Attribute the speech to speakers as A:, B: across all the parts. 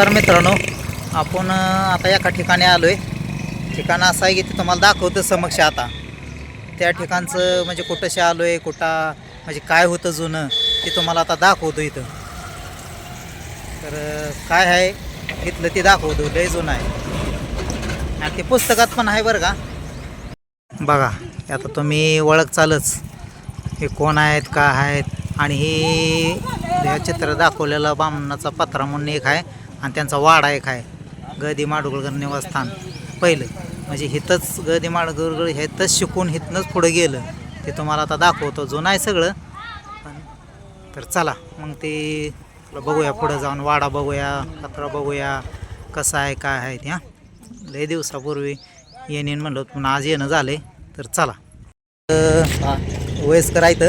A: नमस्कार मित्रांनो आपण आता एका ठिकाणी आलो आहे ठिकाण असं आहे की ते तुम्हाला दाखवतं समक्ष आता. त्या ठिकाणचं म्हणजे कुठंशी आलो आहे कुठं म्हणजे काय होतं जुनं ते तुम्हाला आता दाखवतो इथं. तर काय आहे इथलं ते दाखवतो लय जुनं आहे. आणि ते पुस्तकात पण आहे बरं का. बघा आता तुम्ही ओळख चालच हे कोण आहेत काय आहेत आणि हे या चित्र दाखवलेलं बामणाचा पत्रा म्हणून एक आहे. आणि त्यांचा वाडा एक आहे गदी माडगुळकर निवासस्थान. पहिलं. म्हणजे हिथंच गदी माडगुळकर हेतच शिकून हिथनंच पुढं गेलं. ते तुम्हाला आता दाखवतो. जुनं आहे सगळं. पण तर चला मग ते तुला बघूया पुढं जाऊन वाडा बघूया कचरा बघूया कसं आहे काय आहे त्या लय दिवसापूर्वी येणं म्हणलं पण आज येणं झालं तर चला. वयस्कर आहेत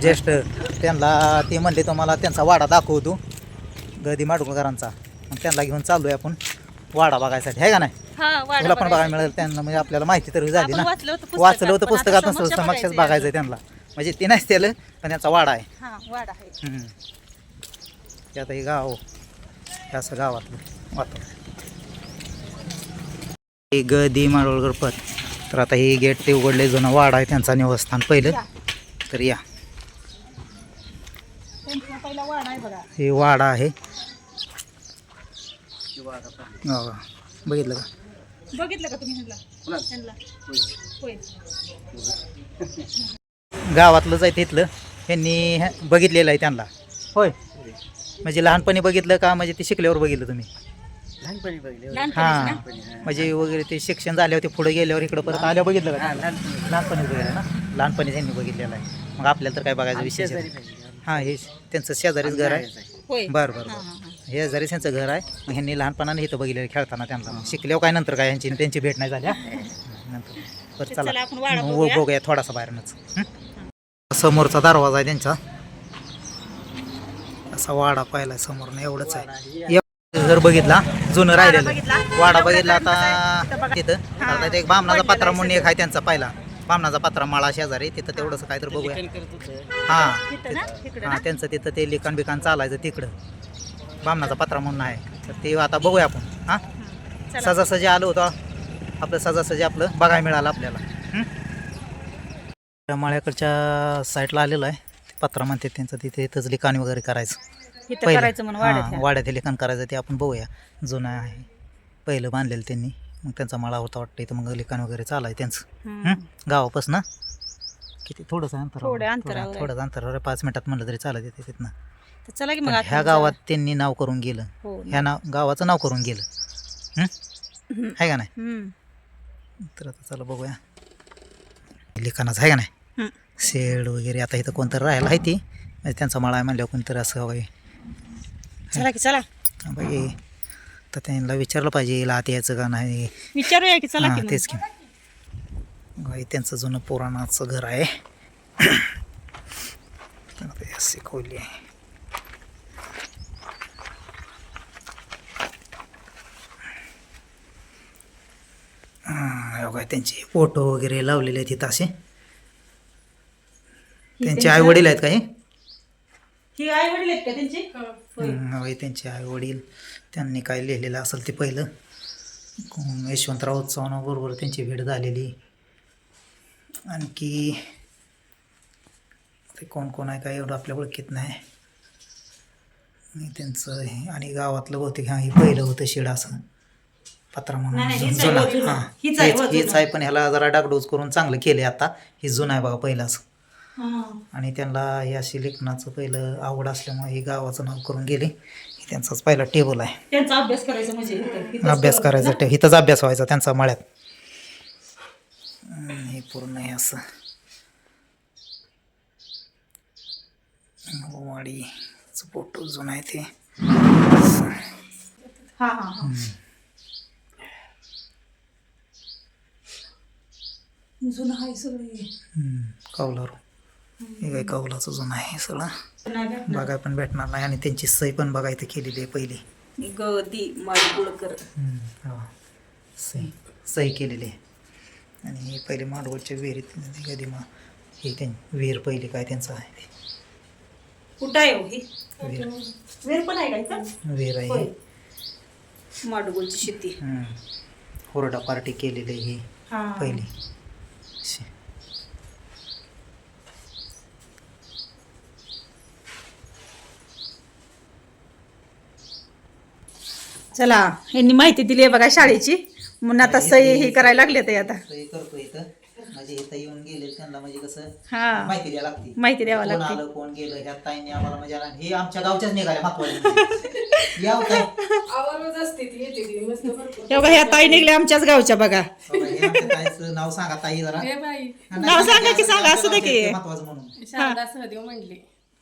A: ज्येष्ठ. त्यांना ते म्हणले तुम्हाला त्यांचा वाडा दाखवतो. गदी माडगुळकरांचा त्यांना घेऊन चाललो आहे आपण वाडा बघायसाठी आहे का नाही?
B: हा वाडा
A: तुला पण बघायला. मिळेल त्यांना म्हणजे आपल्याला माहिती तर झाली ना.
B: वाचलं होतं पुस्तकात,
A: वाचलं होतं
B: पण आता
A: पुस्तकात
B: समक्ष
A: नसतं समक्षच बघायचं त्यांना. म्हणजे ते नाही त्याला पण त्यांचा वाडा आहे.
B: आहे.
A: ते आता हे गाव हे असं गावातलं वातावरण. हे गदी माडोळकर पद. तर आता हे गेट ते उघडले जुनं वाडा आहे त्यांचा निवासस्थान पहिलं. तर या.
B: आहे
A: हे वाडा आहे. हो का? बघितलं का?
B: बघितलं का तुम्ही ह्यांना? ह्यांना? होय.
A: गावातलंच आहे तिथलं त्यांनी हे- बघितलेलं आहे त्यांना. होय. म्हणजे लहानपणी बघितलं का? म्हणजे ते शिकल्यावर बघितलं तुम्ही.
B: लहानपणीच
A: हां
B: ना?
A: म्हणजे वगैरे ते शिक्षण झाल्यावर ते पुढे गेल्यावर इकडं परत आल्यावर बघितलं का? लहानपणी. वगैरे ना? लहानपणी त्यांनी बघितलेलं आहे. मग आपल्याला तर काय बघायचं विशेष? आहे? हां हे त्यांचं शेजारीच घर आहे.
B: होय.
A: बरं बरं
B: हा,
A: बरं
B: हा, हा.
A: हे शेजारीच त्यांचं घर आहे मग ह्यांनी लहानपणाने इथं बघितलेलं खेळताना त्यांना. मग शिकल्यावर काय नंतर काय यांची त्यांची भेट नाही झाली हा? नंतर. बरं
B: तर
A: चला.
B: चला आपण वाडा
A: मग
B: बघूया.
A: बघूया थोडासा बाहेरनच? समोरचा दरवाजा आहे त्यांचा. असा वाडा पाहिला समोर एवढंच आहे. जर बघितला जुनं राहिलेलं.
B: बघितला.
A: वाडा बघितला? आता
B: तिथं.
A: आता ते एक बामणाचा पत्रा म्हणून एक आहे त्यांचा पहिला. बामणाचा पत्रा माळा शेजारी तिथं तेवढंच काय तर बघूया. हा. हा त्यांचं तिथं ते लिखाण बिखाण चालायचं तिकडं. बामणाचा पत्रा म्हणून आहे. तर ते आता बघूया आपण. हा. सजासजी आलो होतो. आपलं सजासजी आपलं बघायला मिळालं आपल्याला. हं? त्या माळ्याकडच्या साईडला आलेलं आहे. पत्रा म्हणते त्यांचं तिथे इथंच लिखाण वगैरे करायचं. पहिलं. हां,
B: वाड्यात
A: लिखाण करायचं ते आपण बघूया. जुनं आहे. पहिलं बांधलेलं त्यांनी. मग त्यांचा मळा होता वाटतं इथं मग लिखाण वगैरे चालाय त्यांचं. हं? गावापासून? किती? थोडंसं अंतर. थोडंच अंतरावर. पाच मिनिटात म्हणलं तरी चालत येते तिथनं.
B: तर चला की
A: पण
B: मग आता
A: ह्या गावात त्यांनी नाव करून गेलं.
B: हो
A: ह्या नाव गावाचं नाव करून गेलं?
B: हम्म.
A: आहे का नाही?
B: हम्म.
A: तर आता चला बघूया. लिखाणाचं आहे का नाही?
B: हम्म.
A: शेड वगैरे आता इथं कोणतरी राहायला आहे ती? म्हणजे त्यांचा मळा आहे म्हणल्यावर कोणतरी असं वगैरे
B: चला की चला.
A: बाई. तर त्यांना विचारलं पाहिजे हिला आत यायचं का नाही?
B: विचारूया की चला
A: हां
B: मग.
A: तेच की. बाई त्यांचं जुनं पुराणाचं घर आहे. तर ते अशी खोली आहे. बघा त्यांचे फोटो वगैरे लावलेले आहेत इथं असे. त्यांचे आई वडील आहेत का हे?
B: ही आई वडील आहेत का त्यांची? होय.
A: हं, होय त्यांचे आई वडील त्यांनी काय लिहिलेलं असेल ते पहिलं. यशवंतराव चव्हाणाबरोबर त्यांची भेट झालेली. आणखी ते कोण कोण आहे काय एवढं आपल्या ओळखीत नाही. आणि त्यांचं हे आणि गावातलं बहुतेक हा हे पहिलं होतं शेड असं. पत्रा म्हणून
B: नाही, हीच
A: जुना.
B: आहे, जुनं.
A: हां.
B: हीच आहे,
A: हीच
B: हो,
A: हीच
B: जुनं.
A: आहे पण ह्याला जरा डागडोज करून चांगलं केलं आता. हे जुनं आहे बघा पहिलाच.
B: हां.
A: आणि त्यांना हे अशी लेखनाचं पहिलं आवड असल्यामुळे हे गावाचं नाव करून गेले. हे त्यांचाच पहिला टेबल आहे.
B: त्यांचा अभ्यास करायचा म्हणजे इथं- इथंच
A: अभ्यास
B: करायचा
A: इथंच अभ्यास व्हायचा त्यांचा मळ्यात. हम्म, हे पूर्ण हे असं. वाडीचं फोटो जुना आहे ते.
B: हा हा हा. जुनं आहे सगळे
A: कौलारू हे काय कौलाचं जुनं आहे हे सगळं?
B: नाही भेटणार.
A: बघाय पण भेटणार नाही आणि त्यांची सही पण बघायला केलेली आहे पहिली.
B: गदी माडगुळकर
A: हम्म, हो. सही सही केलेली आहे. आणि हे पहिले माडवळच्या विहिरीत कधी मग हे त्यां विहीर पहिली काय त्यांचं आहे ते.
B: कुठं आहे हो ही?
A: विहीर.
B: वेर पण आहे का इथं?
A: विहीर आहे.
B: होय. माडगोलची शेती.
A: हम्म. हुरडा पार्टी केलेली ही
B: हा.
A: पहिली. शी.
B: चला यांनी माहिती दिली आहे बघा शाळेची. म्हणून आता सही हे करायला लागले ते आता.
A: सही करतो इथं. म्हणजे इथं येऊन गेले त्यांना म्हणजे कसं
B: हा.
A: माहिती द्यावी लागते.
B: माहिती द्यावं
A: कोण
B: लागते.
A: आलं कोण गेलं ह्या ताईंनी आम्हाला म्हणजे आला. हे आमच्या गावच्याच निघाल्या महत्त्वाचे या होता
B: हे बघा ह्या ताई निघल्या आमच्याच गावच्या बघा.
A: हे. नाव सांगा ताई जरा.
B: नाव सांगा की सांगा, असू दे की.
A: महत्वाचं म्हणून.
C: शारदा सहदेव म्हणले.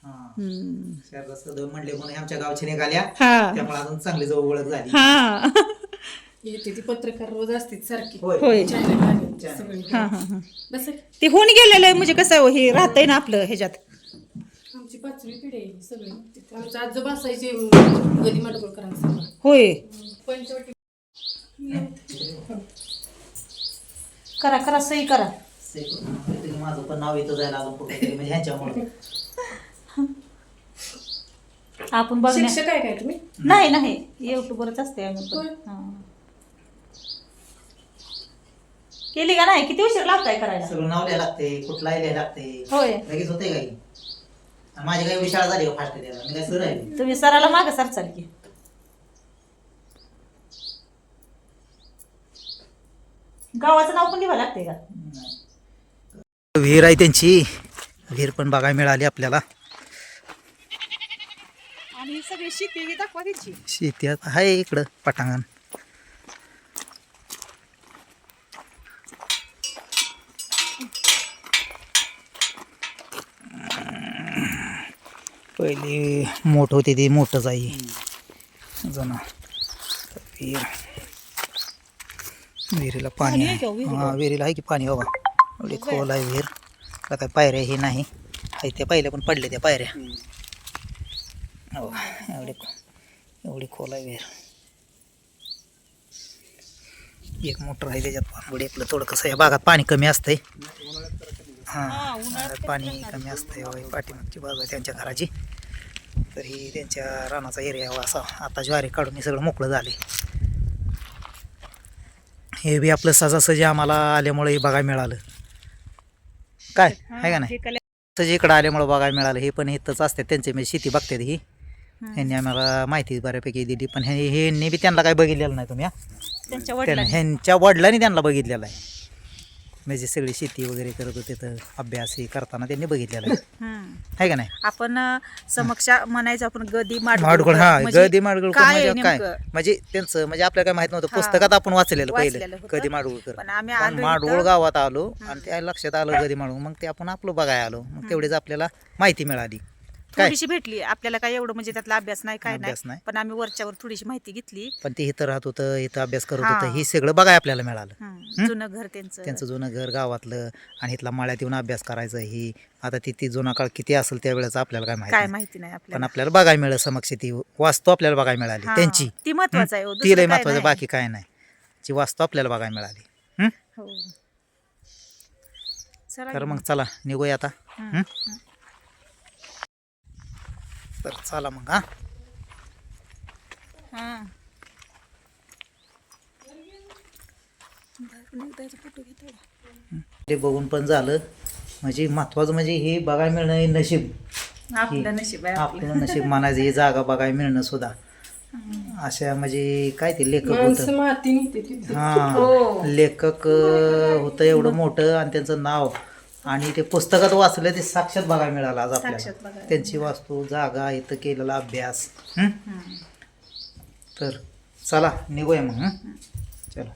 A: हा.
B: हम्म.
A: शारदा म्हणले म्हणून हे आमच्या गावच्या निघाल्या.
B: हा.
A: त्यामुळे अजून चांगली जवळ ओळख झाली.
B: हा.
C: येते ती पत्रकार रोज असतील सारखी.
A: होय.
B: होय.
C: चॅनल आहे सगळी.
B: हा हा हा.
C: बस
B: ते होऊन गेलेलं आहे म्हणजे कसं आहे, हे राहतंय ना आपलं ह्याच्यात.
C: आमची पाचवी पिढी आहे ही सगळी. आमचे आजोबा असायचे गदी
B: होय.
C: पंचवटी.
B: करा करा सही करा.
A: माझं पण नाव इथं जायला अजून कुठेतरी म्हणजे ह्यांच्यामुळे.
B: आपण बघण्या
C: शिक्षक आहे काय तुम्ही?
B: नाही नाही. युट्यूबवरच असते आम्ही पण. हा. केली का नाही? किती उशीर लागताय करायला?
A: सगळं नाव लिहायला लागते कुठला लिहायला लागते.
B: होय.
A: लगेच होते काही. माझी काही एवढी शाळा झाली का फास्ट द्यायला मी काय सर आहे.
B: तुम्ही सराला मागे सरचाल की. गावाचं नाव पण लिहावं लागते का?
A: विहीर आहे त्यांची. विहीर पण बघायला मिळाली आपल्याला.
B: आणि ही सगळी शेती दाखवा त्यांची.
A: शेती आहे इकडं पटांगण. पहिली मोठ होती ती मोठंच आहे जणा. विहीर विहिरीला पाणी
B: पाणी आहे का विहिरीला?
A: हा विहिरीला आहे की पाणी बाबा एवढी खोल आहे विहीर. आता काय पायऱ्या हे नाही. आहे त्या पहिल्या पण पडल्या त्या पायऱ्या. हो एवढी एवढी खोल आहे विहीर. एक मोटर आहे त्याच्यात पाणबुडी आपलं थोडं कसं या भागात पाणी कमी असतंय. हां उन्हाळ्यात पाणी कमी असतंय पाठीमागची बाजू आहे त्यांच्या घराची. तर ही त्यांच्या रानाचा एरिया असा. आता ज्वारी काढून हे सगळं मोकळं झाले हे बी आपलं सजासजी आम्हाला आल्यामुळे हे बघायला मिळालं. काय? आहे का नाही? सजी इकडं आल्यामुळं बघायला मिळालं. हे पण इथंच असते त्यांचे म्हणजे शेती बघतात ही. ह्यांनी आम्हाला माहिती बऱ्यापैकी दिली पण हे ह्यांनी बी त्यांना काय बघितलेलं नाही तुम्ही हा? ह्यांच्या वडिलांनी त्यांना बघितलेलं आहे. म्हणजे सगळी शेती वगैरे करत होते तर अभ्यास हे करताना त्यांनी बघितलेलं आहे
B: हम्म.
A: का नाही
B: आपण अं, समक्ष म्हणायचं आपण गदी
A: माडगुळ हा
B: म्हणजे
A: गदी माडगुळ
B: काय आहे
A: म्हणजे काय
B: नेमकं?
A: म्हणजे त्यांचं म्हणजे आपल्याला काय माहीत नव्हतं
B: हा.
A: पुस्तकात आपण वाचलेलं
B: वाचलेलं
A: पहिलं
B: होतं.
A: गदी माडगुळकर
B: पण आम्ही
A: पण
B: आलो
A: माडगुळ
B: इथं.
A: गावात आलो आणि त्या लक्षात आलं गदी माडगुळ मग ते आपण आपलं बघायला आलो मग तेवढीच आपल्याला माहिती मिळाली
B: थोडीशी भेटली आपल्याला काय एवढं म्हणजे त्यातला अभ्यास नाही काय
A: अभ्यास
B: नाही
A: नाही.
B: पण आम्ही वरच्यावर थोडीशी माहिती घेतली
A: पण ते इथं राहत होतं इथं अभ्यास करत
B: हा.
A: होतं हे सगळं बघाय आपल्याला मिळालं
B: हम्म. जुनं घर त्यांचं
A: त्यांचं जुनं घर गावातलं आणि इथला माळ्यात येऊन अभ्यास करायचं ही आता ती ती जुना काळ किती असेल त्यावेळेस आपल्याला काय माहिती
B: काय
A: नाही.
B: माहिती नाही
A: पण
B: आपल्याला
A: आपल्याला बघायला मिळेल समक्ष ती वास्तू आपल्याला बघायला मिळाली
B: हा.
A: त्यांची
B: ती महत्वाचं आहे हो,
A: ती
B: दुसरं
A: लय
B: काय
A: महत्वाचं
B: नाही.
A: बाकी काय नाही जी वास्तू आपल्याला बघायला मिळाली हं?
B: चला
A: तर
B: की
A: मग चला निघूया आता
B: हम्म.
A: तर चला मग हा.
B: हा.
A: ते बघून पण झालं. म्हणजे महत्वाचं म्हणजे हे बघायला मिळणं हे नशीब.
B: आपलं नशीब आहे आपलं.
A: नशीब मानायचं ही जागा बघायला मिळणं सुद्धा. अशा म्हणजे काय ते लेखक होतं. हा.
B: हो.
A: लेखक होतं एवढं मोठं आणि त्यांचं नाव. आणि ते पुस्तकात वाचलं ते साक्षात बघायला मिळालं आज आपल्याला त्यांची वास्तू जागा इथं केलेला अभ्यास?
B: हम्म.
A: तर चला निघूया मग? चला